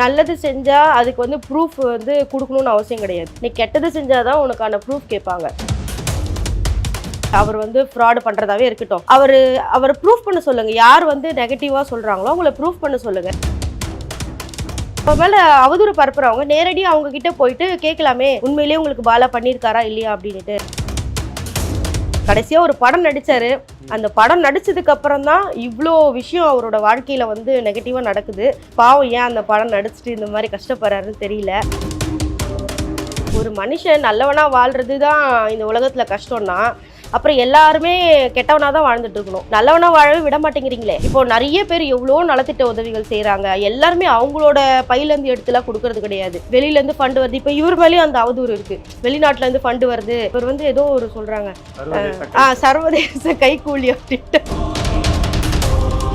நல்லது செஞ்சால் அதுக்கு வந்து ப்ரூஃப் வந்து கொடுக்கணும்னு அவசியம் கிடையாது. நீ கெட்டது செஞ்சால் தான் உனக்கான ப்ரூஃப் கேட்பாங்க. அவர் வந்து ஃப்ராடு பண்ணுறதாவே இருக்கட்டும். அவர் அவர் ப்ரூஃப் பண்ண சொல்லுங்கள் யார் வந்து நெகட்டிவாக சொல்கிறாங்களோ அவங்கள ப்ரூஃப் பண்ண சொல்லுங்கள் அவர் மேலே அவதூறு பரப்புறவங்க நேரடியாக அவங்க கிட்ட போயிட்டு கேட்கலாமே உண்மையிலேயே உங்களுக்கு பாலா பண்ணியிருக்காரா இல்லையா அப்படின்ட்டு கடைசியாக ஒரு படம் நடித்தார் அந்த படம் நடித்ததுக்கு அப்புறம் தான் இவ்வளோ விஷயம் அவரோட வாழ்க்கையில் வந்து நெகட்டிவாக நடக்குது. பாவம் ஏன் அந்த படம் நடிச்சிட்டு இந்த மாதிரி கஷ்டப்படுறாருன்னு தெரியல. ஒரு மனுஷன் நல்லவனாக வாழ்கிறது தான் இந்த உலகத்தில் கஷ்டம்னா அப்புறம் எல்லாருமே கெட்டவனா தான் வாழ்ந்துட்டு இருக்கணும் நல்லவனா வாழவே விட மாட்டேங்கிறீங்களே. இப்போ நிறைய பேர் எவ்வளோ நலத்திட்ட உதவிகள் செய்றாங்க. எல்லாருமே அவங்களோட பையில இருந்து எடுத்துலாம் கொடுக்கறது கிடையாது. வெளியில இருந்து ஃபண்டு வருது. இப்போ இவர் மேலேயும் அந்த அவதூறு இருக்கு. வெளிநாட்டுல இருந்து ஃபண்டு வருது. இவர் வந்து ஏதோ ஒரு சொல்றாங்க. சர்வதேச ஆ சர்வதேச கைக்கூலி அப்படின்ட்டு.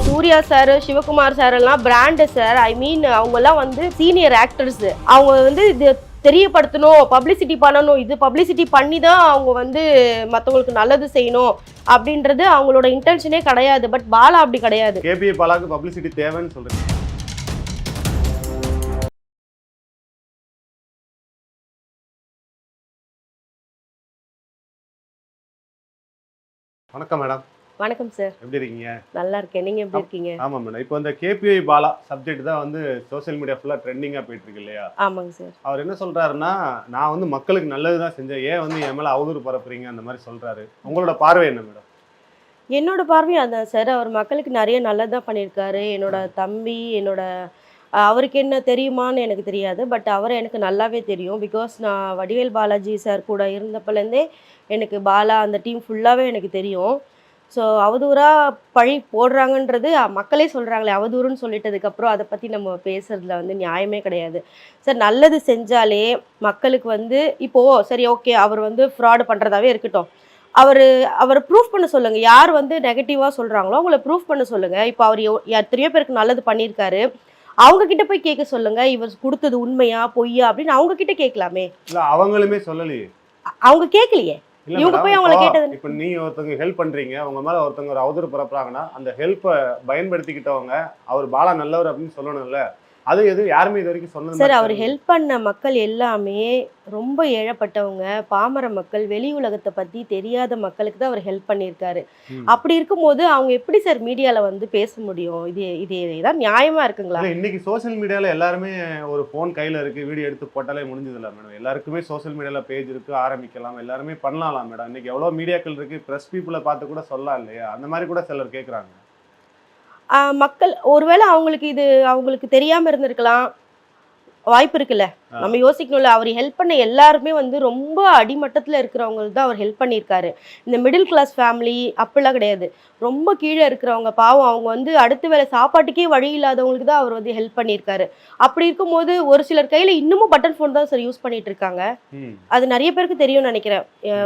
சூர்யா சார் சிவகுமார் சார் எல்லாம் பிராண்டு சார் ஐ மீன் அவங்கெல்லாம் வந்து சீனியர் ஆக்டர்ஸ் அவங்க வந்து இது தெரியப்படுத்தணும் பப்ளிசிட்டி பண்ணணும். இது பப்ளிசிட்டி பண்ணி தான் அவங்க வந்து மற்றவங்களுக்கு நல்லது செய்யணும் அப்படின்றது அவங்களோட இன்டென்ஷனே கிடையாது. பட் பாலா அப்படி கிடையாது. கேபிஏ பாலாக்கு பப்ளிசிட்டி தேவைன்னு சொல்றேன் வணக்கம் மேடம் வணக்கம் சார் எப்படி இருக்கீங்க? நல்லா இருக்கேன். நீங்க எப்படி இருக்கீங்க? ஆமா மேடம். இப்போ இந்த கேபிஐ பாலா சப்ஜெக்ட் தான் வந்து சோஷியல் மீடியா ஃபுல்லா ட்ரெண்டிங்கா போயிட்டு இருக்கு இல்லையா? ஆமாங்க சார் அவர் என்ன சொல்றாருன்னா நான் வந்து மக்களுக்கு நல்லது தான் செஞ்சேன். ஏன் வந்து என் மேல அவதூறு பரப்புறீங்க? அந்த மாதிரி சொல்றாரு. உங்களோட பார்வை என்ன மேடம்? என்னோட பார்வையும் அதான் சார் அவர் மக்களுக்கு நிறைய நல்லதாக பண்ணியிருக்காரு. என்னோட தம்பி என்னோட அவருக்கு என்ன தெரியுமான்னு எனக்கு தெரியாது. பட் அவரை எனக்கு நல்லாவே தெரியும். பிகாஸ் நான் வடிவேல் பாலாஜி சார் கூட இருந்தப்பலேருந்தே எனக்கு பாலா அந்த டீம் ஃபுல்லாகவே எனக்கு தெரியும். ஸோ அவதூறாக பழி போடுறாங்கன்றது மக்களே சொல்கிறாங்களே அவதூறுன்னு சொல்லிட்டதுக்கப்புறம் அதை பற்றி நம்ம பேசுறதுல வந்து நியாயமே கிடையாது. சார் நல்லது செஞ்சாலே மக்களுக்கு வந்து இப்போது சரி ஓகே அவர் வந்து ஃப்ராடு பண்ணுறதாவே இருக்கட்டும். அவர் அவர் ப்ரூஃப் பண்ண சொல்லுங்க. யார் வந்து நெகட்டிவா சொல்றாங்களோ அவங்கள ப்ரூஃப் பண்ண சொல்லுங்க. இப்போ அவர் எத்தனையோ பேருக்கு நல்லது பண்ணியிருக்காரு. அவங்க கிட்ட போய் கேட்க சொல்லுங்க. இவர் கொடுத்தது உண்மையா பொய்யா அப்படின்னு அவங்க கிட்ட கேட்கலாமே. இல்ல அவங்களுமே சொல்லலையே. அவங்க கேட்கலையே. இவங்க போய் அவங்கள இப்போ- கேட்டது- இப்போ நீ ஒருத்தவங்க ஹெல்ப் பண்றீங்க உங்க மேல ஒருத்தவங்க ஒரு அவதூறு பரப்புறாங்கன்னா அந்த ஹெல்ப்பை பயன்படுத்திக்கிட்டவங்க அவர் பாலா நல்லவர் அப்படின்னு சொல்லணும்ல. அது எது யாருமே இது வரைக்கும் சொன்னது சார் அவர். ஹெல்ப் பண்ண மக்கள் எல்லாமே ரொம்ப ஏழப்பட்டவங்க. பாமர மக்கள் வெளி உலகத்தை பத்தி தெரியாத மக்களுக்கு தான் அவர் ஹெல்ப் பண்ணியிருக்காரு. அப்படி இருக்கும்போது அவங்க எப்படி சார் மீடியால வந்து பேச முடியும்? இது இது இதான் நியாயமா இருக்குங்களா? இன்னைக்கு சோஷியல் மீடியால எல்லாருமே ஒரு ஃபோன் கையில இருக்கு வீடியோ எடுத்து போட்டாலே முடிஞ்சதில்ல மேடம் எல்லாருக்குமே சோஷியல் மீடியால பேஜ் இருக்கு ஆரம்பிக்கலாம். எல்லாருமே பண்ணலாம் மேடம் இன்னைக்கு எவ்வளவு மீடியாக்கள் இருக்கு பிரஸ் பீப்புளை பார்த்து கூட சொல்லலாம் இல்லையா? அந்த மாதிரி கூட சிலர் கேக்குறாங்க. ஆஹ் மக்கள் ஒருவேளை அவங்களுக்கு இது அவங்களுக்கு தெரியாமல் இருந்திருக்கலாம். வாய்ப்பு இருக்குல்ல. நம்ம யோசிக்கணும்ல அவர் ஹெல்ப் பண்ண எல்லாருமே வந்து ரொம்ப அடிமட்டத்துல இருக்கிறவங்களுக்கு தான் அவர் ஹெல்ப் பண்ணியிருக்காரு. இந்த மிடில் கிளாஸ் ஃபேமிலி அப்படிலாம் கிடையாது. ரொம்ப கீழே இருக்கிறவங்க பாவம் அவங்க வந்து அடுத்த வேளை சாப்பாட்டுக்கே வழி இல்லாதவங்களுக்கு தான் அவர் வந்து ஹெல்ப் பண்ணியிருக்காரு. அப்படி இருக்கும்போது ஒரு சிலர் கையில இன்னமும் பட்டன் ஃபோன் தான் சார் யூஸ் பண்ணிட்டு இருக்காங்க. அது நிறைய பேருக்கு தெரியும்னு நினைக்கிறேன்.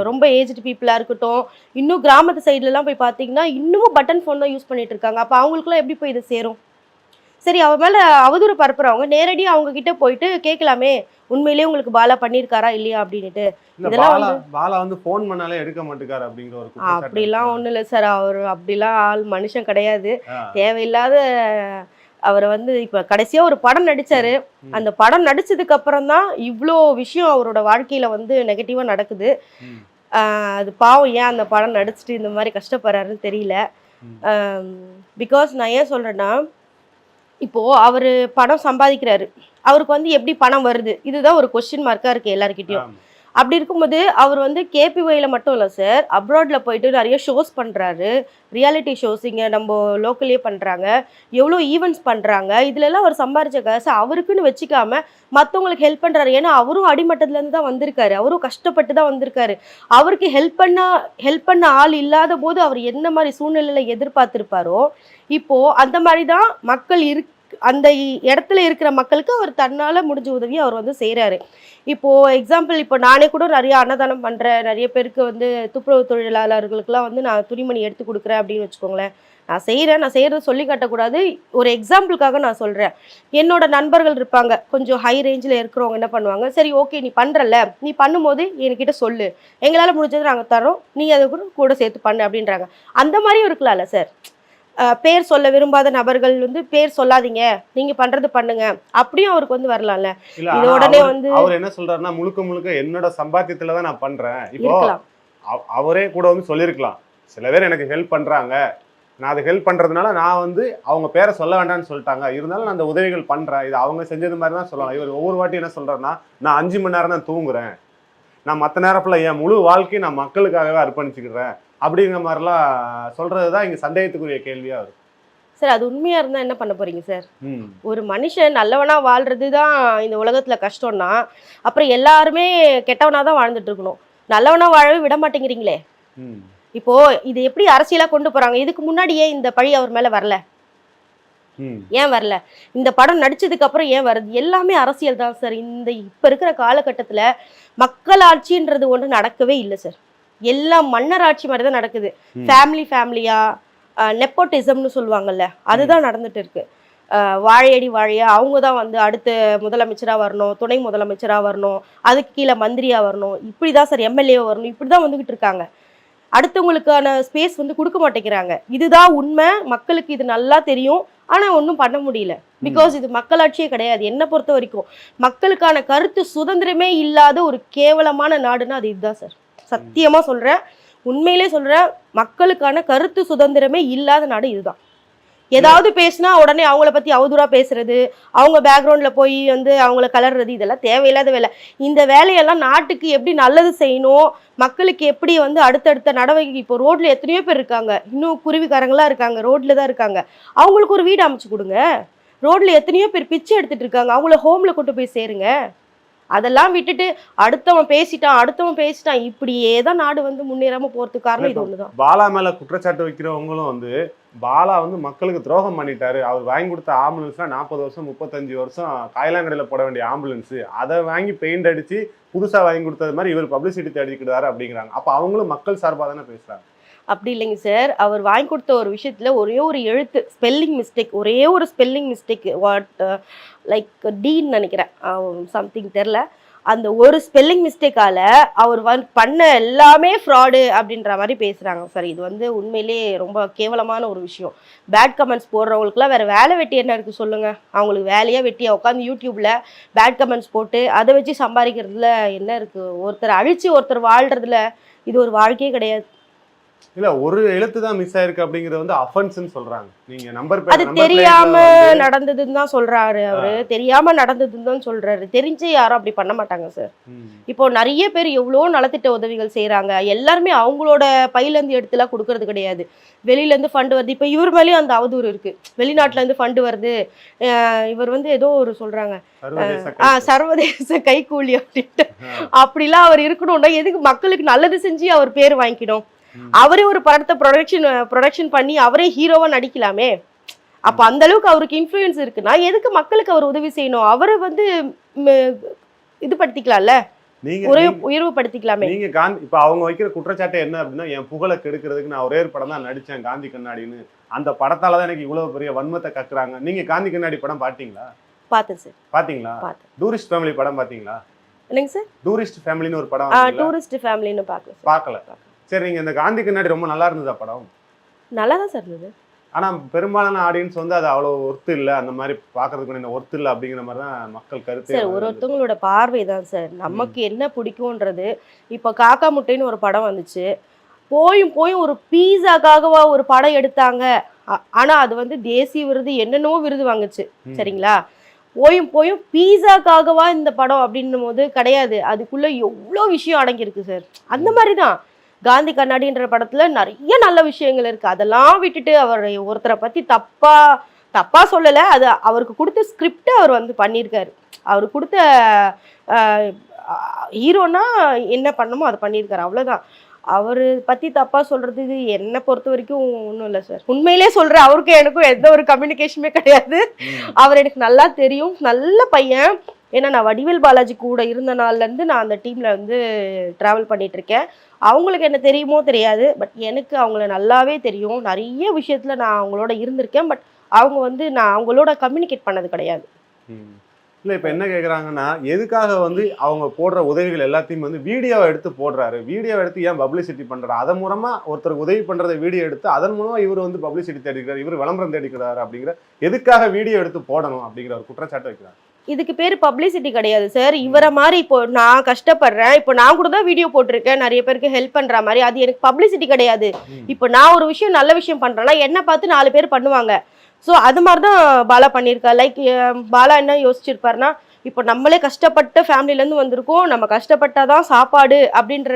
ரொம்ப ஏஜ்டு பீப்புளாக இருக்கட்டும் இன்னும் கிராமத்து சைட்லலாம் போய் பார்த்தீங்கன்னா இன்னமும் பட்டன் ஃபோன் தான் யூஸ் பண்ணிட்டு இருக்காங்க. அப்போ அவங்களுக்குலாம் எப்படி போய் இது சேரும்? சரி அவ மேலே அவதூறு பரப்புறவங்க நேரடியாக அவங்க கிட்ட போயிட்டு கேட்கலாமே உண்மையிலேயே உங்களுக்கு பாலா பண்ணியிருக்காரா இல்லையா அப்படின்ட்டு இதெல்லாம் பாலா பாலா வந்து ஃபோன் பண்ணாலே எடுக்க மாட்டேக்காரு அப்படிங்கிற ஒரு அப்படிலாம். ஒன்றும் இல்லை சார் அவர் அப்படிலாம் ஆள் மனுஷன் கிடையாது. தேவையில்லாத அவரை வந்து இப்போ கடைசியாக ஒரு படம் நடிச்சாரு ம். அந்த படம் நடிச்சதுக்கு அப்புறம் தான் இவ்வளோ விஷயம் அவரோட வாழ்க்கையில வந்து நெகட்டிவாக நடக்குது அது பாவம் ஏன் அந்த படம் நடிச்சிட்டு இந்த மாதிரி கஷ்டப்படுறாருன்னு தெரியல. பிகாஸ் நான் ஏன் சொல்கிறேன்னா இப்போது அவர் பணம் சம்பாதிக்கிறாரு. அவருக்கு வந்து எப்படி பணம் வருது? இதுதான் ஒரு கொஸ்டின் மார்க்காக இருக்குது எல்லாருக்கிட்டையும் அப்படி இருக்கும்போது அவர் வந்து கேபிஒயில் மட்டும் இல்லை சார் அப்ராடில் போயிட்டு நிறைய ஷோஸ் பண்ணுறாரு ரியாலிட்டி ஷோஸ் இங்கே நம்ம லோக்கல்லே பண்ணுறாங்க எவ்வளோ ஈவெண்ட்ஸ் பண்ணுறாங்க இதுலலாம் அவர் சம்பாரிச்ச காசு அவருக்குன்னு வச்சுக்காம மற்றவங்களுக்கு ஹெல்ப் பண்ணுறாரு ஏன்னா அவரும் அடிமட்டத்துலேருந்து தான் வந்திருக்காரு. அவரும் கஷ்டப்பட்டு தான் வந்திருக்காரு. அவருக்கு ஹெல்ப் பண்ண ஹெல்ப் பண்ண ஆள் இல்லாத போது அவர் என்ன மாதிரி சூழ்நிலையில் எதிர்பார்த்திருப்பாரோ இப்போது அந்த மாதிரி தான் மக்கள் இருக் அந்த இடத்துல இருக்கிற மக்களுக்கு அவர் தன்னால் முடிஞ்ச உதவியை அவர் வந்து செய்கிறாரு இப்போது எக்ஸாம்பிள் இப்போ நானே கூட நிறைய அன்னதானம் பண்ணுறேன் நிறைய பேருக்கு வந்து துப்புரவு தொழிலாளர்களுக்கெல்லாம் வந்து நான் துணிமணி எடுத்து கொடுக்குறேன் அப்படின்னு வச்சுக்கோங்களேன். நான் செய்கிறேன் நான் செய்கிறத சொல்லி காட்டக்கூடாது. ஒரு எக்ஸாம்பிளுக்காக நான் சொல்கிறேன் என்னோட நண்பர்கள் இருப்பாங்க. கொஞ்சம் ஹை ரேஞ்சில் இருக்கிறவங்க என்ன பண்ணுவாங்க? சரி ஓகே நீ பண்ணுறல நீ பண்ணும்போது என்கிட்ட சொல்லு. எங்களால் முடிஞ்சதை நாங்கள் தரோம் நீ அதை கூட கூட சேர்த்து பண்ணு அப்படின்றாங்க. அந்த மாதிரியும் இருக்கலாம்ல சார் பேர் சொல்ல விரும்பாத நபர்கள் வந்து பேர் சொல்லாதீங்க. நீங்க பண்றது பண்ணுங்க. அப்படியும் அவருக்கு வந்து வரலாம்ல. இது உடனே வந்து அவர் என்ன சொல்றாருன்னா முழுக்க முழுக்க என்னோட சம்பாத்தியத்துல தான் நான் பண்றேன். இப்போ அவரே கூட வந்து சொல்லியிருக்கலாம் சில பேர் எனக்கு ஹெல்ப் பண்றாங்க. நான் அதை ஹெல்ப் பண்றதுனால நான் வந்து அவங்க பேரை சொல்ல வேண்டாம்னு சொல்லிட்டாங்க. இருந்தாலும் நான் அந்த உதவிகள் பண்றேன். இது அவங்க செஞ்சது மாதிரி தான் சொல்லலாம் இவர் ஒவ்வொரு வாட்டி என்ன சொல்றாருன்னா நான் அஞ்சு மணி நேரம் தான் தூங்குறேன். நான் மற்ற நேரத்தில் என் முழு வாழ்க்கையை நான் மக்களுக்காகவே அர்ப்பணிச்சுக்கிறேன். அப்படிங்கிற மாதிரிலாம் சொல்றது தான் இங்க சந்தேகத்துக்குரிய கேள்வியா இருக்கு சார் அது உண்மையா இருந்தா என்ன பண்ண போறீங்க சார்? ஒரு மனுஷன் நல்லவனா வாழ்றது தான் இந்த உலகத்துல கஷ்டம்னா அப்புறம் எல்லாருமே கெட்டவனா தான் வாழ்ந்துட்டு இருக்கணும். நல்லவனா வாழவே விட மாட்டேங்கிறீங்களே. இப்போ இது எப்படி அரசியலா கொண்டு போறாங்க? இதுக்கு முன்னாடி ஏன் இந்த பழி அவர் மேல வரல. ஏன் வரல? இந்த படம் நடிச்சதுக்கு அப்புறம் ஏன் வருது? எல்லாமே அரசியல் தான் சார். இந்த இப்ப இருக்கிற காலகட்டத்துல மக்களாட்சின்றது ஒன்று நடக்கவே இல்லை சார். எல்லாம் மன்னர் ஆட்சி மாதிரி தான் நடக்குது. ஃபேமிலி ஃபேமிலியா நெப்போட்டிசம்னு சொல்லுவாங்கல்ல அதுதான் நடந்துட்டு இருக்கு. வாழையடி வாழையா? அவங்க தான் வந்து அடுத்த முதலமைச்சரா வரணும் துணை முதலமைச்சரா வரணும் அதுக்கு கீழே மந்திரியா வரணும். இப்படி தான் சார் எம்எல்ஏ வரணும். இப்படி தான் வந்துகிட்டு இருக்காங்க. அடுத்தவங்களுக்கான ஸ்பேஸ் வந்து கொடுக்க மாட்டேங்கிறாங்க. இதுதான் உண்மை. மக்களுக்கு இது நல்லா தெரியும். ஆனா ஒன்றும் பண்ண முடியல. பிகாஸ் இது மக்களாட்சியே கிடையாது. என்னை பொறுத்த வரைக்கும் மக்களுக்கான கருத்து சுதந்திரமே இல்லாத ஒரு கேவலமான நாடுன்னா அது இதுதான் சார். சத்தியமாக சொல்கிறேன் உண்மையிலே சொல்கிறேன் மக்களுக்கான கருத்து சுதந்திரமே இல்லாத நாடு இதுதான். ஏதாவது பேசினா உடனே அவங்கள பற்றி அவதூறாக பேசுறது அவங்க பேக்ரவுண்டில் போய் வந்து அவங்கள கலர்றது இதெல்லாம் தேவையில்லாத வேலை. இந்த வேலையெல்லாம் நாட்டுக்கு எப்படி நல்லது செய்யணும் மக்களுக்கு எப்படி வந்து அடுத்தடுத்த நடவடிக்கை இப்போ ரோட்டில் எத்தனையோ பேர் இருக்காங்க. இன்னும் குருவிக்காரங்களாக இருக்காங்க ரோட்டில் தான் இருக்காங்க. அவங்களுக்கு ஒரு வீடு அமைச்சு கொடுங்க. ரோட்டில் எத்தனையோ பேர் பிச்சை எடுத்துகிட்டு இருக்காங்க. அவங்கள ஹோமில் கொண்டு போய் சேருங்க. அதெல்லாம் விட்டுட்டு அடுத்தவன் பேசிட்டான் அடுத்தவன் பேசிட்டான். இப்படியே தான் நாடு வந்து முன்னேறாம போறதுக்கு காரணம் இது ஒண்ணுதான். பாலா மேல குற்றச்சாட்டு வைக்கிறவங்களும் வந்து பாலா வந்து மக்களுக்கு துரோகம் பண்ணிட்டாரு. அவர் வாங்கி கொடுத்த ஆம்புலன்ஸ்லாம் நாற்பது வருஷம் முப்பத்தஞ்சு வருஷம் காயலாங்கடையில் போட வேண்டிய ஆம்புலன்ஸ். அதை வாங்கி பெயிண்ட் அடிச்சு புதுசா வாங்கி கொடுத்தது மாதிரி இவர் பப்ளிசிட்டி தேடிக்கிட்டாரு அப்படிங்கிறாங்க. அப்ப அவங்களும் மக்கள் சார்பாக தானே பேசுறாங்க? அப்படி இல்லைங்க சார். அவர் வாங்கி கொடுத்த ஒரு விஷயத்தில் ஒரே ஒரு எழுத்து ஸ்பெல்லிங் மிஸ்டேக் ஒரே ஒரு ஸ்பெல்லிங் மிஸ்டேக் வாட் லைக் டீன்னு நினைக்கிறேன். சம்திங் தெரில அந்த ஒரு ஸ்பெல்லிங் மிஸ்டேக்கால அவர் வந்து பண்ண எல்லாமே ஃப்ராடு அப்படின்ற மாதிரி பேசுகிறாங்க சார் இது வந்து உண்மையிலேயே ரொம்ப கேவலமான ஒரு விஷயம். பேட் கமெண்ட்ஸ் போடுறவங்களுக்குலாம் வேறு வேலை வெட்டி என்ன இருக்குது சொல்லுங்கள் அவங்களுக்கு வேலையாக வெட்டியா உட்காந்து யூடியூப்பில் பேட் கமெண்ட்ஸ் போட்டு அதை வச்சு சம்பாதிக்கிறதுல என்ன இருக்குது ஒருத்தர் அழித்து ஒருத்தர் வாழ்கிறதுல இது ஒரு வாழ்க்கையே கிடையாது. இல்ல ஒரு எழுத்து தான் மிஸ் ஆயிருக்கு அப்படிங்கறது வந்து அஃபென்ஸ்னு சொல்றாங்க. நீங்க நம்பர் அது தெரியாம நடந்ததுன்னு தான் சொல்றாரு அவரு. தெரியாம நடந்ததுன்னு தான் சொல்றாரு. தெரிஞ்சு யாரும் அப்படி பண்ண மாட்டாங்க சார் இப்போ நிறைய பேர் எவ்வளோ நலத்திட்ட உதவிகள் செய்றாங்க. எல்லாருமே அவங்களோட பையில இருந்து எடுத்துலாம் கொடுக்கறது கிடையாது. வெளியில இருந்து ஃபண்ட் வருது. இப்போ இவர் மேலேயும் அந்த அவதூறு இருக்கு. வெளிநாட்டுல இருந்து ஃபண்ட் வருது இவர் வந்து ஏதோ ஒரு சொல்றாங்க. சர்வதேச கைக்கூலி அப்படின்ட்டு. அப்படிலாம் அவர் இருக்கணும்னா எதுக்கு மக்களுக்கு நல்லது செஞ்சு அவர் பேர் வாங்கிக்கணும். அவரே ஒரு படத்தை ப்ரொடக்ஷன் ப்ரொடக்ஷன் பண்ணி அவரே ஹீரோவா நடிக்கலாமே? அப்ப அந்த அளவுக்கு அவருக்கு இன்ஃப்ளூயன்ஸ் இருக்குன்னா எதுக்கு மக்களுக்கு அவர் உதவி செய்யணும்? அவரை வந்து இது படுத்திக்கலாம்ல? நீங்க ஒரே நீங்க- காந்தி இப்ப அவங்க வைக்கிற குற்றச்சாட்டு என்ன அப்படின்னா என் புகழை கெடுக்கிறதுக்கு நான் ஒரே ஒரு படம் தான் நடிச்சேன் காந்தி கண்ணாடின்னு. அந்த படத்தால தான் எனக்கு இவ்வளவு பெரிய வன்மத்தை கக்குறாங்க. நீங்க காந்தி கண்ணாடி படம் பாத்தீங்களா பார்த்தேன் சார். பாத்தீங்களா டூரிஸ்ட் ஃபேமிலி படம் பாத்தீங்களா என்னங்க சார்? டூரிஸ்ட் ஃபேமிலின்னு ஒரு படம்? டூரிஸ்ட் ஃபேமிலின்னு பார்க்கல. பார்க்கல. சரி நீங்க இந்த காந்தி கண்ணாடி ரொம்ப நல்லா இருந்ததா படம்? நல்லா தான் சார் இருந்தது. ஆனா பெரும்பாலான ஆடியன்ஸ் வந்து அது அவ்வளவு ஒர்த்து இல்ல. அந்த மாதிரி பாக்குறதுக்கு என்ன ஒர்த்து இல்ல அப்படிங்கிற மாதிரி தான் மக்கள் கருத்து. சார் ஒரு ஒருத்தவங்களோட பார்வை தான் சார். நமக்கு என்ன பிடிக்கும்ன்றது. இப்போ காக்கா முட்டைன்னு ஒரு படம் வந்துச்சு. போயும் போயும் ஒரு பீஸாக்காகவா ஒரு படம் எடுத்தாங்க. ஆ- ஆனா அது வந்து தேசிய விருது என்னென்னவோ விருது வாங்குச்சு. சரிங்களா? போயும் போயும் பீஸாக்காகவா இந்த படம் அப்படின்னும் போது கிடையாது. அதுக்குள்ள எவ்வளோ விஷயம் அடங்கியிருக்கு சார். அந்த மாதிரி தான் காந்தி கண்ணாடின்ற படத்துல நிறைய நல்ல விஷயங்கள் இருக்கு. அதெல்லாம் விட்டுட்டு அவர் ஒருத்தரை பத்தி தப்பா தப்பா சொல்லலை. அது அவருக்கு கொடுத்த ஸ்கிரிப்டை அவர் வந்து பண்ணியிருக்காரு. அவர் கொடுத்த ஹீரோனா என்ன பண்ணணுமோ அதை பண்ணியிருக்காரு. அவ்வளோதான் அவர் பத்தி தப்பா சொல்றது இது என்னை பொறுத்த வரைக்கும் ஒன்றும் இல்லை சார். உண்மையிலே சொல்றேன். அவருக்கும் எனக்கும் எந்த ஒரு கம்யூனிகேஷனுமே கிடையாது. அவர் எனக்கு நல்லா தெரியும். நல்ல பையன். ஏன்னா நான் வடிவேல் பாலாஜி கூட இருந்த நாள்ல இருந்து நான் அந்த டீம்ல வந்து டிராவல் பண்ணிட்டு இருக்கேன். அவங்களுக்கு என்ன தெரியுமோ தெரியாது பட் எனக்கு அவங்கள நல்லாவே தெரியும். நிறைய விஷயத்தில் நான் அவங்களோட இருந்திருக்கேன் பட் அவங்க வந்து நான் அவங்களோட கம்யூனிகேட் பண்ணது கிடையாது. இல்லை இப்போ என்ன கேட்குறாங்கன்னா எதுக்காக வந்து அவங்க போடுற உதவிகள் எல்லாத்தையும் வந்து வீடியோவை எடுத்து போடுறாரு? வீடியோவை எடுத்து ஏன் பப்ளிசிட்டி பண்ணுறாரு அதன் மூலமாக ஒருத்தருக்கு உதவி பண்ணுறத வீடியோ எடுத்து அதன் மூலமாக இவர் வந்து பப்ளிசிட்டி தேடிக்கிறார் இவர் விளம்பரம் தேடிக்கிறாரு அப்படிங்கிற எதுக்காக வீடியோ எடுத்து போடணும் அப்படிங்கிற ஒரு குற்றச்சாட்டு வைக்கிறார். இதுக்கு பேர் பப்ளிசிட்டி கிடையாது சார் இவரை மாதிரி இப்போ நான் கஷ்டப்படுறேன். இப்போ நான் கூட தான் வீடியோ போட்டிருக்கேன். நிறைய பேருக்கு ஹெல்ப் பண்ற மாதிரி. அது எனக்கு பப்ளிசிட்டி கிடையாது. இப்போ நான் ஒரு விஷயம் நல்ல விஷயம் பண்றேன்னா என்ன பார்த்து நாலு பேர் பண்ணுவாங்க. ஸோ அது மாதிரி தான் பாலா பண்ணியிருக்கா. லைக் பாலா என்ன யோசிச்சிருப்பாருன்னா இப்போ நம்மளே கஷ்டப்பட்ட ஃபேமிலிலேருந்து வந்திருக்கோம். நம்ம கஷ்டப்பட்டாதான் சாப்பாடு அப்படின்ற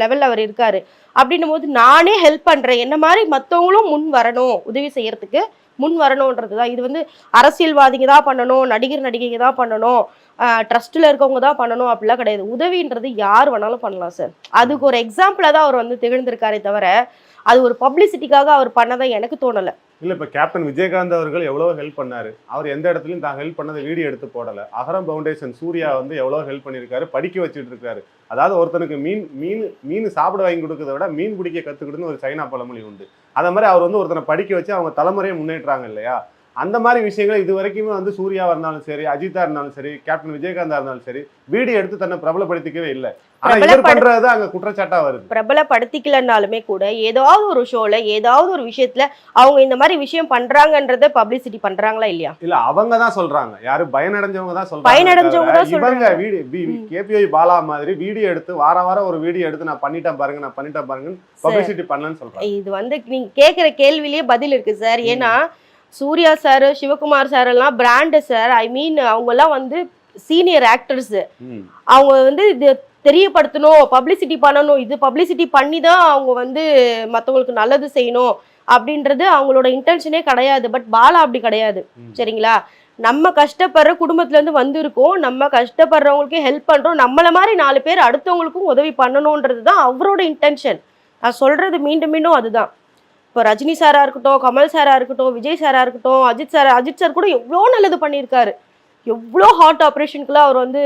லெவலில் அவர் இருக்காரு. அப்படின்னும் போது நானே ஹெல்ப் பண்ணுறேன் என்ன மாதிரி மற்றவங்களும் முன் வரணும் உதவி செய்யறதுக்கு. முன் வரணுன்றது தான் இது வந்து அரசியல்வாதிங்க தான் பண்ணணும் நடிகர் நடிகைங்க தான் பண்ணணும் ட்ரஸ்ட்டில் இருக்கவங்க தான் பண்ணணும் அப்படிலாம் கிடையாது. உதவின்றது யார் வேணாலும் பண்ணலாம் சார். அதுக்கு ஒரு எக்ஸாம்பிளாக தான் அவர் வந்து திகழ்ந்திருக்காரே தவிர அது ஒரு பப்ளிசிட்டிக்காக அவர் பண்ணதை எனக்கு தோணலை. இல்ல இப்ப கேப்டன் விஜயகாந்த் அவர்கள் எவ்வளவு ஹெல்ப் பண்ணாரு. அவர் எந்த இடத்துலயும் தான் ஹெல்ப் பண்ணதை வீடியோ எடுத்து போடல. அகரம் ஃபவுண்டேஷன் சூர்யா வந்து எவ்வளவு ஹெல்ப் பண்ணியிருக்காரு படிக்க வச்சுட்டு இருக்காரு. அதாவது ஒருத்தனுக்கு மீன் மீன் மீன் சாப்பிட வாங்கி கொடுக்கறத விட மீன் பிடிக்க கத்துக்கிட்டுன்னு ஒரு சைனா பழமொழி உண்டு. அந்த மாதிரி அவர் வந்து ஒருத்தனை படிக்க வச்சு அவங்க தலைமுறையை முன்னேற்றாங்க இல்லையா? அந்த மாதிரி விஷயங்கள் இது வரைக்குமே வந்து சூர்யாவா இருந்தாலும் சரி அஜித்தா இருந்தாலும் சரி கேப்டன் விஜயகாந்தா இருந்தாலும் சரி வீடியோ எடுத்து தன்னை பிரபலப்படுத்திக்கவே இல்லை. ஆனா இவர் பண்றது அங்க குற்றச்சாட்டா வருது. பிரபலப்படுத்திக்கலனாலுமே கூட ஏதாவது ஒரு ஷோல ஏதாவது ஒரு விஷயத்துல அவங்க இந்த மாதிரி விஷயம் பண்றாங்கன்றத பப்ளிசிட்டி பண்றாங்களா இல்லையா? இல்ல அவங்க தான் சொல்றாங்க. யாரு பயனடைஞ்சவங்க தான் சொல்றாங்க. பயனடைஞ்சவங்க தான் இவங்க. கேபிஐ பாலா மாதிரி வீடியோ எடுத்து வார வாரம் ஒரு வீடியோ எடுத்து நான் பண்ணிட்டேன் பாருங்க நான் பண்ணிட்டேன் பாருங்க பப்ளிசிட்டி பண்ணலன்னு சொல்றாங்க. இது வந்து நீங்க கேக்குற கேள்விலேயே பதில் இருக்கு சார். ஏன்னா சூர்யா சார் சிவகுமார் சார் எல்லாம் பிராண்டு சார் ஐ மீன் அவங்க எல்லாம் வந்து சீனியர் ஆக்டர்ஸ். அவங்க வந்து இது தெரியப்படுத்தணும் பப்ளிசிட்டி பண்ணணும். இது பப்ளிசிட்டி பண்ணி தான் அவங்க வந்து மற்றவங்களுக்கு நல்லது செய்யணும் அப்படின்றது அவங்களோட இன்டென்ஷனே கிடையாது. பட் பாலா அப்படி கிடையாது. சரிங்களா? நம்ம கஷ்டப்படுற குடும்பத்துல இருந்து வந்திருக்கோம். நம்ம கஷ்டப்படுறவங்களுக்கு ஹெல்ப் பண்றோம். நம்மள மாதிரி நாலு பேர் அடுத்தவங்களுக்கும் உதவி பண்ணணுன்றது தான் அவரோட இன்டென்ஷன் நான் சொல்றது மீண்டும் மீண்டும் அதுதான். இப்போ ரஜினி சாராக இருக்கட்டும் கமல் சாராக இருக்கட்டும் விஜய் சாராக இருக்கட்டும் அஜித் சார் அஜித் சார் கூட எவ்வளோ நல்லது பண்ணியிருக்காரு. எவ்வளோ ஹார்ட் ஆப்ரேஷனுக்குலாம் அவர் வந்து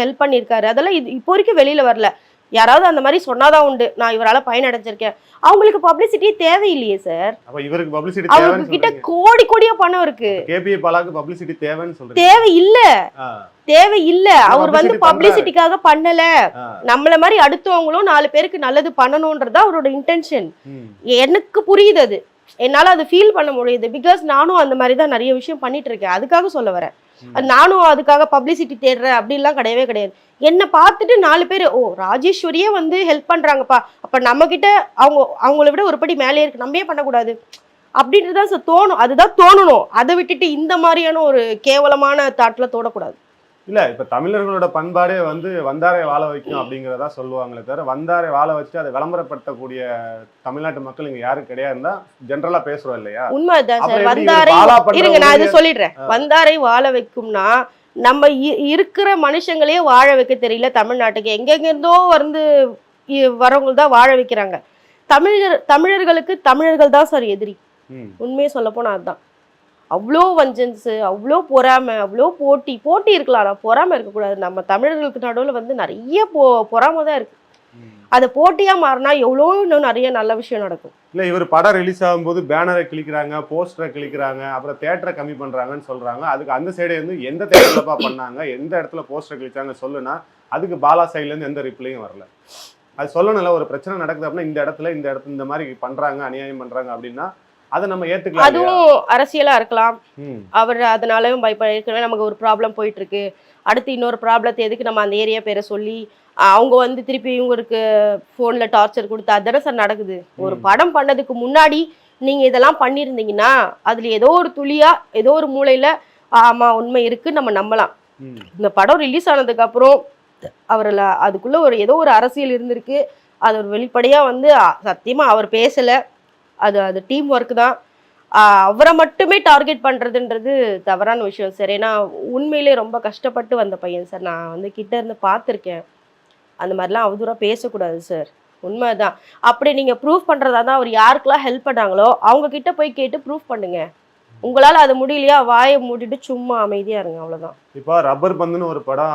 ஹெல்ப் பண்ணியிருக்காரு. அதெல்லாம் இது இப்போ வரைக்கும் வெளியில் வரல. யாராவது அந்த மாதிரி சொன்னாதான் உண்டு. நான் இவரால பயனடைஞ்சிருக்கேன். அவங்களுக்கு பப்ளிசிட்டி தேவையில்லையே சார் அப்ப இவருக்கு பப்ளிசிட்டி அவங்க கிட்ட கோடி கோடியா பணம் இருக்கு. கேபிஐ பாலாக்கு பப்ளிசிட்டி தேவைன்னு தேவை இல்ல தேவை இல்ல அவர் வந்து. பப்ளிசிட்டிக்காக பண்ணல? நம்மள மாதிரி அடுத்தவங்களும் நாலு பேருக்கு நல்லது பண்ணணும்ன்றது அவரோட இன்டென்ஷன். எனக்கு புரியுது அது. என்னால அது ஃபீல் பண்ண முடியுது. பிகாஸ் நானும் அந்த மாதிரி தான் நிறைய விஷயம் பண்ணிட்டு இருக்கேன். அதுக்காக சொல்ல வரேன். நானும் அதுக்காக பப்ளிசிட்டி தேடுறேன் அப்படிலாம் கிடையவே கிடையாது. என்னை பார்த்துட்டு நாலு பேர் ஓ ராஜேஸ்வரியே வந்து ஹெல்ப் பண்றாங்கப்பா. அப்ப நம்ம கிட்ட அவங்க அவங்கள விட ஒரு படி மேலே இருக்கு. நம்ம ஏன் பண்ணக்கூடாது? அப்படின்றது தான் சார் தோணும். அதுதான் தோணணும். அதை விட்டுட்டு இந்த மாதிரியான ஒரு கேவலமான தாட்ல தோடக்கூடாது. இல்ல இப்ப தமிழர்களோட பண்பாடே வந்து வந்தாரை வாழ வைக்கும் அப்படிங்கிறதா சொல்லுவாங்களே தவிர வந்தாரை வாழ வச்சு அதை விளம்பரப்படுத்தக்கூடிய தமிழ்நாட்டு மக்கள் இங்க யாரும் கிடையாதுன்னா ஜென்ரலா பேசுறோம் இல்லையா? உண்மைதான் சார். வந்தாரை இருங்க நான் இது சொல்லிடுறேன். வந்தாரை வாழ வைக்கும்னா நம்ம இருக்கிற மனுஷங்களே வாழ வைக்க தெரியல தமிழ்நாட்டுக்கு. எங்கெங்க இருந்தோ வந்து வரவங்க தான் வாழ வைக்கிறாங்க. தமிழர் தமிழர்களுக்கு தமிழர்கள் தான் சார் எதிரி. உண்மையை சொல்ல போனா அதுதான் அவ்வளோ வஞ்சன்ஸு அவ்வளோ பொறாமை அவ்வளோ போட்டி போட்டி இருக்கலாம் ஆனால் பொறாமை இருக்கக்கூடாது. நம்ம தமிழர்களுக்கு நடுவில் வந்து நிறைய பொ பொறாமை தான் இருக்கு. அதை போட்டியா மாறினா எவ்வளோ இன்னும் நிறைய நல்ல விஷயம் நடக்கும். இல்ல இவர் படம் ரிலீஸ் ஆகும்போது பேனரை கிழிக்கிறாங்க போஸ்டரை கிழிக்கிறாங்க அப்புறம் தேட்டரை கம்மி பண்றாங்கன்னு சொல்றாங்க. அதுக்கு அந்த சைடு வந்து எந்த தேட்டர்லப்பா பண்ணாங்க எந்த இடத்துல போஸ்டர் கிழிச்சாங்க சொல்லுனா அதுக்கு பாலா சைடுல இருந்து எந்த ரிப்ளையும் வரல. அது சொல்லணும்ல ஒரு பிரச்சனை நடக்குது அப்படின்னா இந்த இடத்துல இந்த இடத்துல இந்த மாதிரி பண்றாங்க அநியாயம் பண்றாங்க அப்படின்னா அதை நம்ம ஏத்துக்கலாம்? அதுவும் அரசியலா இருக்கலாம். அவர் அதனாலயும் பயப்பட ஏற்கனவே நமக்கு ஒரு ப்ராப்ளம் போயிட்டு இருக்கு அடுத்து இன்னொரு ப்ராப்ளத்தை எதுக்கு நம்ம அந்த ஏரியா பேரை சொல்லி அவங்க வந்து திருப்பி இவங்களுக்கு ஃபோனில் டார்ச்சர் கொடுத்து அதுதானே சார் நடக்குது ஒரு. படம் பண்ணதுக்கு முன்னாடி நீங்க இதெல்லாம் பண்ணியிருந்தீங்கன்னா அதுல ஏதோ ஒரு துளியா ஏதோ ஒரு மூலையில ஆமா உண்மை இருக்கு நம்ம நம்பலாம். இந்த படம் ரிலீஸ் ஆனதுக்கு அப்புறம் அவரில் அதுக்குள்ள ஒரு ஏதோ ஒரு அரசியல் இருந்திருக்கு அது ஒரு வெளிப்படையா வந்து அ, சத்தியமா அவர் பேசல அது அது டீம் ஒர்க் தான். அவரை மட்டுமே டார்கெட் பண்ணுறதுன்றது தவறான விஷயம் சார் ஏன்னா உண்மையிலே ரொம்ப கஷ்டப்பட்டு வந்த பையன் சார் நான் வந்து கிட்ட இருந்து பார்த்துருக்கேன். அந்த மாதிரிலாம் அவதூறாக பேசக்கூடாது சார் உண்மைதான். அப்படி நீங்கள் ப்ரூஃப் பண்ணுறதா தான் அவர் யாருக்கெல்லாம் ஹெல்ப் பண்ணாங்களோ அவங்க கிட்ட போய் கேட்டு ப்ரூஃப் பண்ணுங்க. உங்களால அது முடியலையா? வாயை மூடிட்டு சும்மா அமைதியா இருங்க அவ்வளவுதான். இப்போ ரப்பர் பந்துன்னு ஒரு படம்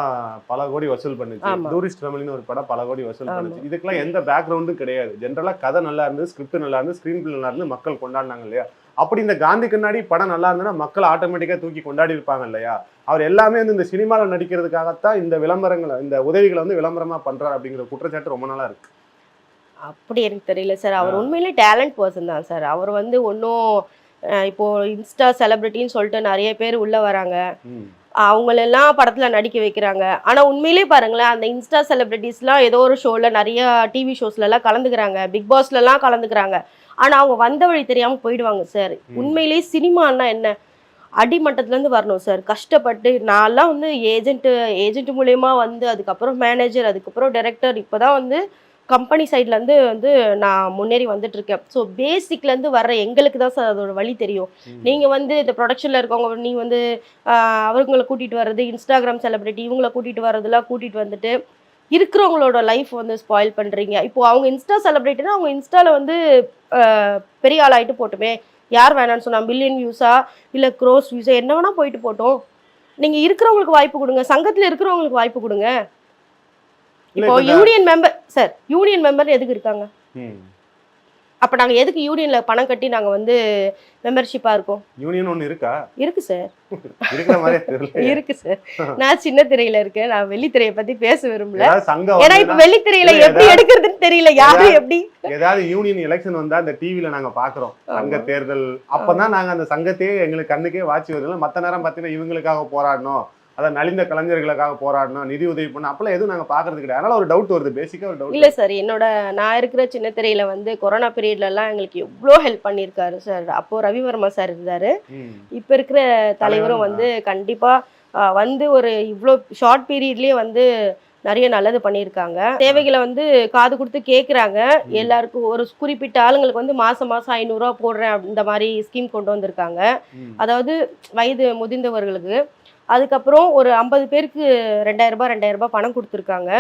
பல கோடி வசூல் பண்ணுச்சு. டூரிஸ்ட் ஃபேமிலின்னு ஒரு படம் பல கோடி வசூல். பண்ணுச்சு. இதுக்கெல்லாம் எந்த பேக்ரவுண்டும் கிடையாது. ஜென்ரலா கதை நல்லா இருந்து ஸ்கிரிப்ட் நல்லா இருந்து ஸ்கிரீன் பிளே நல்லா இருந்து மக்கள் கொண்டாடினாங்க இல்லையா? அப்படி இந்த காந்தி கண்ணாடி படம் நல்லா இருந்ததுன்னா மக்கள் ஆட்டோமேட்டிக்கா தூக்கி கொண்டாடி இருப்பாங்க இல்லையா? அவர் எல்லாமே வந்து இந்த சினிமாவில் நடிக்கிறதுக்காகத்தான் இந்த விளம்பரங்களை இந்த உதவிகளை வந்து விளம்பரமா பண்றாரு அப்படிங்கிற குற்றச்சாட்டு ரொம்ப நாளா இருக்கு. அப்படி எனக்கு தெரியல சார். அவர் உண்மையிலே டேலண்ட் பர்சன் தான் சார். அவர் வந்து ஒன்றும் இப்போ இன்ஸ்டா செலிபிரிட்டின்னு சொல்லிட்டு நிறைய பேர் உள்ள வராங்க. அவங்களெல்லாம் படத்துல நடிக்க வைக்கிறாங்க. ஆனா உண்மையிலே பாருங்களேன் அந்த இன்ஸ்டா செலிபிரிட்டிஸ்லாம் ஏதோ ஒரு ஷோல நிறைய டிவி ஷோஸ்ல எல்லாம் கலந்துக்கிறாங்க. பிக் பாஸ்ல எல்லாம் கலந்துக்கிறாங்க. ஆனா அவங்க வந்த வழி தெரியாம போயிடுவாங்க சார். உண்மையிலேயே சினிமான்னா என்ன? அடிமட்டத்துல இருந்து வரணும் சார் கஷ்டப்பட்டு நான்லாம் வந்து ஏஜென்ட் ஏஜென்ட் மூலயமா வந்து அதுக்கப்புறம் மேனேஜர் அதுக்கப்புறம் டைரக்டர் இப்போதான் வந்து கம்பெனி சைட்ல இருந்து வந்து நான் முன்னேறி வந்துட்டு இருக்கேன் ஸோ பேசிக்ல இருந்து வர்ற எங்களுக்கு தான் சார் அதோட வழி தெரியும். ம். நீங்க வந்து இந்த ப்ரொடக்ஷன்ல இருக்கவங்க நீங்க வந்து ஆஹ், அவங்களை கூட்டிட்டு வர்றது இன்ஸ்டாகிராம் செலிபிரிட்டி இவங்கள கூட்டிட்டு வர்றதெல்லாம் கூட்டிட்டு வந்துட்டு இருக்கிறவங்களோட லைஃப் வந்து ஸ்பாயில் பண்றீங்க. இப்போ அவங்க இன்ஸ்டா செலிபிரிட்டினா அவங்க இன்ஸ்டால வந்து பெரிய ஆளாயிட்டு போட்டுமே. யார் வேணாம்னு சொன்னா பில்லியன் வியூஸா இல்ல க்ரோஸ் வியூஸா என்ன வேணா போயிட்டு போட்டோம். நீங்க இருக்கிறவங்களுக்கு வாய்ப்பு கொடுங்க. சங்கத்துல இருக்கிறவங்களுக்கு வாய்ப்பு கொடுங்க. இப்போ union member sir union member எதுக்கு இருக்காங்க. அப்ப நாங்க எதுக்கு யூனியன்ல பணம் கட்டி நாங்க வந்து மெம்பர்ஷிப்பா இருக்கோம்? யூனியன் ஒண்ணு இருக்கா? இருக்கு சார் இருக்கிற தெரியல. இருக்கு சார் நான் சின்ன திரையில இருக்கேன். நான் வெள்ளித்திரையை பத்தி பேச விரும்பல. ஏன்னா இப்ப வெள்ளித்திரையில எப்படி எடுக்கிறதுன்னு தெரியல. யாரு எப்படி? ஏதாவது யூனியன் எலெக்ஷன் வந்தா அந்த டிவில நாங்க பாக்குறோம். சங்க தேர்தல். அப்பதான் நாங்க அந்த சங்கத்தையே எங்களுக்கு கண்ணுக்கே வாட்சி வருது மத்த நேரம் பாத்தீங்கன்னா இவங்களுக்காக போராடணும். அதான் நலிந்த கலைஞர்களுக்காக போராடணும் நிதி உதவி பண்ணணும் அப்பெல்லாம் எதுவும் நாங்க பாக்குறது கிடையாது. அதனால ஒரு டவுட் வருது பேசிக்கா ஒரு டவுட் இல்ல சார் என்னோட நான் இருக்கிற சின்ன திரையில வந்து கொரோனா பீரியட்ல எல்லாம் எங்களுக்கு எவ்வளோ ஹெல்ப் பண்ணியிருக்காரு சார். அப்போ ரவிவர்மா சார் இருந்தாரு. இப்ப இருக்கிற தலைவரும் வந்து கண்டிப்பா ஆஹ், வந்து ஒரு இவ்வளோ ஷார்ட் பீரியட்லயே வந்து நிறைய நல்லது பண்ணியிருக்காங்க. தேவைகளை வந்து காது கொடுத்து கேட்குறாங்க எல்லாருக்கும் ஒரு குறிப்பிட்ட ஆளுங்களுக்கு வந்து மாசம் மாசம் ஐநூறுரூவா போடுறேன் இந்த மாதிரி ஸ்கீம் கொண்டு வந்திருக்காங்க. அதாவது வயது முதிர்ந்தவர்களுக்கு அதுக்கப்புறம் ஒரு ஐம்பது பேருக்கு ரெண்டாயிரம் ரூபாய் பணம் கொடுத்துருக்காங்க.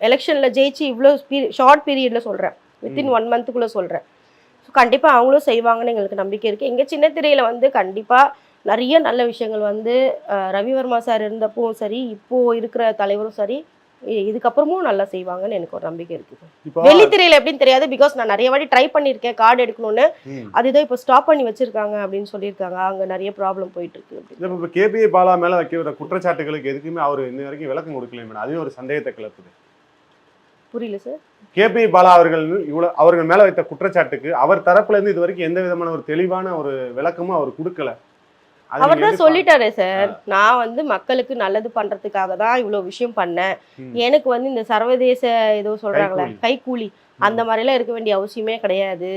எலெக்ஷனில் ஜெயிச்சு இவ்வளோ ஷார்ட் பீரியடில் சொல்கிறேன் வித்தின் ஒன் மந்த்துக்குள்ளே சொல்கிறேன் ஸோ கண்டிப்பாக அவங்களும் செய்வாங்கன்னு எங்களுக்கு நம்பிக்கை இருக்குது எங்கள் சின்ன திரையில் வந்து கண்டிப்பாக நிறைய நல்ல விஷயங்கள் வந்து ரவிவர்மா சார் இருந்தப்பவும் சரி இப்போது இருக்கிற தலைவரும் சரி இதுக்கப்புறமும் நல்லா செய்வாங்கன்னு எனக்கு ஒரு நம்பிக்கை இருக்குது. வெள்ளித்திரையில் எப்படின்னு தெரியாது பிகாஸ் நான் நிறைய வாட்டி ட்ரை பண்ணியிருக்கேன் கார்டு எடுக்கணும்னு. அதுதான் இப்போ ஸ்டாப் பண்ணி வச்சிருக்காங்க அப்படின்னு சொல்லியிருக்காங்க அங்க நிறைய ப்ராப்ளம் போயிட்டு இருக்கு இப்ப கேபிஐ பாலா மேல வைக்கிற குற்றச்சாட்டுகளுக்கு எதுக்குமே அவர் இன்ன வரைக்கும் விளக்கம் கொடுக்கல மேடம். அதுவே ஒரு சந்தேகத்தை கிளப்புது. புரியல சார் கேபி பாலா அவர்கள் இவ்வளவு அவர்கள் மேல வைத்த குற்றச்சாட்டுக்கு அவர் தரப்புல இருந்து இது வரைக்கும் எந்த விதமான ஒரு தெளிவான ஒரு விளக்கமும் அவர் கொடுக்கல. அவர் தான் சொல்லிட்டாரே சார். நான் வந்து மக்களுக்கு நல்லது பண்றதுக்காக தான் இவ்வளவு விஷயம் பண்ணேன். எனக்கு வந்து இந்த சர்வதேச ஏதோ சொல்றாங்களே கைக்கூலி. அந்த மாதிரிலாம் இருக்க வேண்டிய அவசியமே கிடையாது.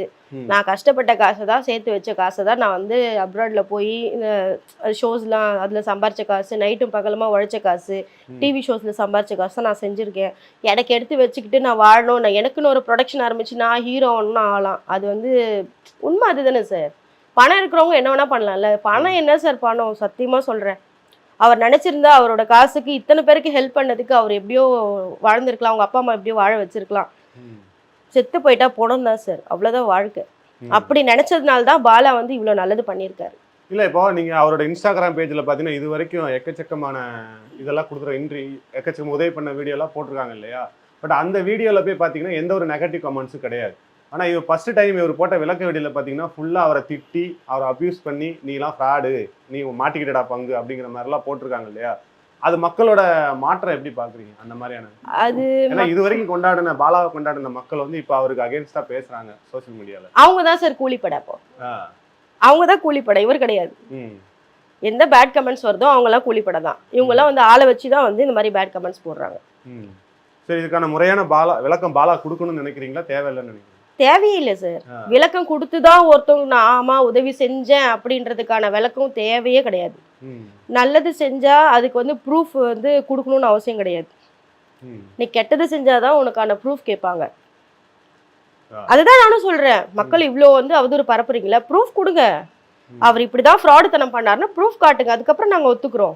நான் கஷ்டப்பட்ட காசை தான் சேர்த்து வச்ச காசை தான் நான் வந்து அப்ராட்ல போய் இந்த ஷோஸ்லாம் அதில் சம்பாரிச்ச காசு நைட்டும் பகலுமா உழைச்ச காசு. டிவி ஷோஸில் சம்பாரிச்ச காசை நான் செஞ்சுருக்கேன். எனக்கு எடுத்து வச்சுக்கிட்டு நான் வாழணும் நான் எனக்குன்னு ஒரு ப்ரொடக்ஷன் ஆரம்பிச்சு நான் ஹீரோ ஒன்றும் ஆகலாம். அது வந்து உண்மை அதுதானே சார். பணம் இருக்கிறவங்க என்ன வேணா பண்ணலாம்ல. பணம் என்ன சார் பணம்? சத்தியமாக சொல்கிறேன் அவர் நினச்சிருந்தா அவரோட காசுக்கு இத்தனை பேருக்கு ஹெல்ப் பண்ணதுக்கு அவர் எப்படியோ வாழ்ந்திருக்கலாம். அவங்க அப்பா அம்மா எப்படியோ வாழ வச்சிருக்கலாம். செத்து போயிட்டா போனோம் தான் சார். அவ்வளோதான் வாழ்க்கை. அப்படி நினைச்சதுனால தான் பாலா வந்து இவ்வளோ நல்லது பண்ணியிருக்காரு. இல்ல இப்போ நீங்க அவரோட இன்ஸ்டாகிராம் பேஜ்ல பாத்தீங்கன்னா இது வரைக்கும் எக்கச்சக்கமான இதெல்லாம் கொடுக்குற இன்ட்ரி எக்கச்சக்கம் உதவி பண்ண வீடியோ எல்லாம் போட்டிருக்காங்க இல்லையா? பட் அந்த வீடியோல போய் பாத்தீங்கன்னா எந்த ஒரு நெகட்டிவ் கமெண்ட்ஸும் கிடையாது. ஆனா இவர் ஃபர்ஸ்ட் டைம் இவர் போட்ட விளக்க வீடியோல பாத்தீங்கன்னா ஃபுல்லா அவரை திட்டி அவரை அபியூஸ் பண்ணி நீலாம் ஃப்ராடு நீ மாட்டிக்கிட்டடா பங்கு. அப்படிங்கிற மாதிரிலாம் போட்டிருக்காங்க இல்லையா? அது மக்களோட மாற்றம் எப்படி பாக்குறீங்க? அந்த மாதிரியான அது ஏன்னா இது வரைக்கும் கொண்டாடின பாலாவை கொண்டாடின மக்கள் வந்து இப்போ அவருக்கு அகேன்ஸ்டா பேசுறாங்க சோஷியல் மீடியால அவங்க தான் சார் கூலிப்படை அப்போ. அவங்க தான் கூலிப்படை. இவர் கிடையாது. ம். எந்த பேட் கமெண்ட்ஸ் வருதோ அவங்கெல்லாம் கூலிப்படை தான். இவங்கெல்லாம் வந்து ஆளை வச்சு தான் வந்து இந்த மாதிரி பேட் கமெண்ட்ஸ் போடுறாங்க. ம். சரி இதுக்கான முறையான பாலா விளக்கம் பாலா கொடுக்கணும்னு நினைக்கிறீங்களா? தேவையில்லைன்னு நினைக்கிறீங்க தேவையே இல்லை சார். விளக்கம் கொடுத்து தான் ஒருத்தவங்க நான் ஆமா உதவி செஞ்சேன் அப்படின்றதுக்கான விளக்கம் தேவையே கிடையாது. நல்லது செஞ்சா அதுக்கு வந்து ப்ரூஃப் வந்து கொடுக்கணும்னு அவசியம் கிடையாது. நீ கெட்டது செஞ்சாதான் உனக்கான ப்ரூஃப் கேட்பாங்க. அதுதான் நானும் சொல்றேன் மக்கள் இவ்வளோ வந்து அவதூறு பரப்புறீங்களா ப்ரூஃப் கொடுங்க. அவர் இப்படிதான் ஃப்ராடுத்தனம் பண்ணாருன்னா ப்ரூஃப் காட்டுங்க அதுக்கப்புறம் நாங்க ஒத்துக்கிறோம்